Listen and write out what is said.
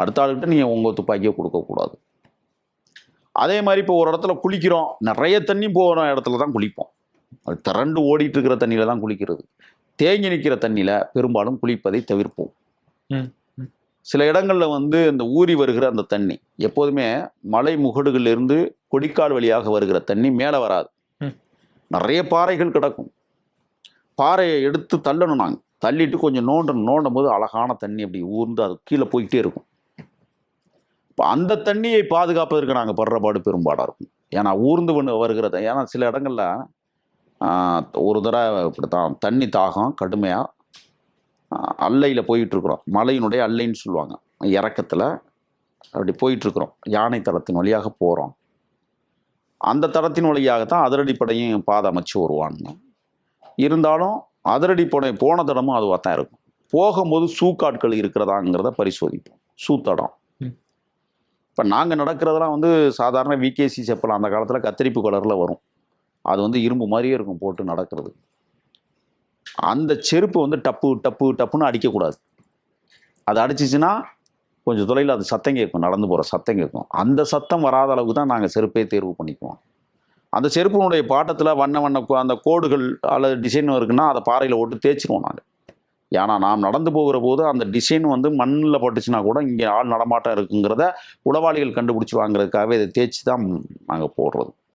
அடுத்த ஆளுகிட்ட நீங்கள் உங்கள் துப்பாக்கியை கொடுக்கக்கூடாது அதே மாதிரி இப்போ ஒரு இடத்துல குளிக்கிறோம் நிறைய தண்ணி போகிற இடத்துல தான் குளிப்போம். அது திரண்டு ஓடிட்டு இருக்கிற தண்ணியில் தான் குளிக்கிறது. தேங்கி நிற்கிற தண்ணியில் பெரும்பாலும் குளிப்பதை தவிர்ப்போம். சில இடங்களில் வந்து இந்த ஊறி வருகிற அந்த தண்ணி எப்போதுமே மலை முகடுகள்ல இருந்து கொடிக்கால் வழியாக வருகிற தண்ணி மேலே வராது. நிறைய பாறைகள் கிடக்கும். பாறையை எடுத்து தள்ளணும் நாங்கள் தள்ளிட்டு கொஞ்சம் நோண்டணும் நோண்டும் போது அழகான தண்ணி அப்படி ஊர்ந்து அது கீழே போய்கிட்டே இருக்கும். இப்போ அந்த தண்ணியை பாதுகாப்பதற்கு நாங்கள் படுற பாடு பெரும்பாடாக இருக்கும். ஏன்னா ஊர்ந்து வந்து வருகிறது ஏன்னா சில இடங்களில் ஒரு தடவை இப்படித்தான் தண்ணி தாகம் கடுமையாக அல்லையில் போயிட்டுருக்குறோம். மலையினுடைய அல்லைன்னு சொல்லுவாங்க. இறக்கத்தில் அப்படி போயிட்டுருக்குறோம். யானை தளத்தின் வழியாக போகிறோம் அந்த தளத்தின் வழியாகத்தான் அதிரடிப்படையும் பாதை அமைச்சு வருவானுங்க இருந்தாலும் அதிரடிப்படை போன தடமும் அதுவாக தான் இருக்கும். போகும்போது சூக்காட்கள் இருக்கிறதாங்கிறத பரிசோதிப்போம். சூத்தடம். இப்போ நாங்கள் நடக்கிறதெல்லாம் வந்து சாதாரண விகேசி செப்பல் அந்த காலத்தில் கத்தரிப்பு கலரில் வரும். அது வந்து இரும்பு மாதிரியே இருக்கும் போட்டு நடக்கிறது. அந்த செருப்பு வந்து டப்பு டப்பு டப்புன்னு அடிக்கக்கூடாது. அது அடிச்சிச்சுன்னா கொஞ்சம் தொலைவில் அது சத்தம் கேட்கும் நடந்து போகிற சத்தம் கேட்கும். அந்த சத்தம் வராத அளவுக்கு தான் நாங்கள் செருப்பே தேர்வு பண்ணிக்குவோம். அந்த செருப்பினுடைய பாட்டத்தில் வண்ண வண்ண அந்த கோடுகள் அல்லது டிசைன் இருக்குன்னா அதை பாறையில் போட்டு தேய்ச்சிருவோம் நாங்கள் ஏன்னா நாம் நடந்து போகிற போது அந்த டிசைன் வந்து மண்ணில் பட்டுச்சுன்னா கூட இங்கே ஆள் நடமாட்டம் இருக்குங்கிறத உளவாளிகள் கண்டுபிடிச்சி வாங்குறதுக்காகவே இதை தேய்ச்சி தான் நாங்கள் போடுறது.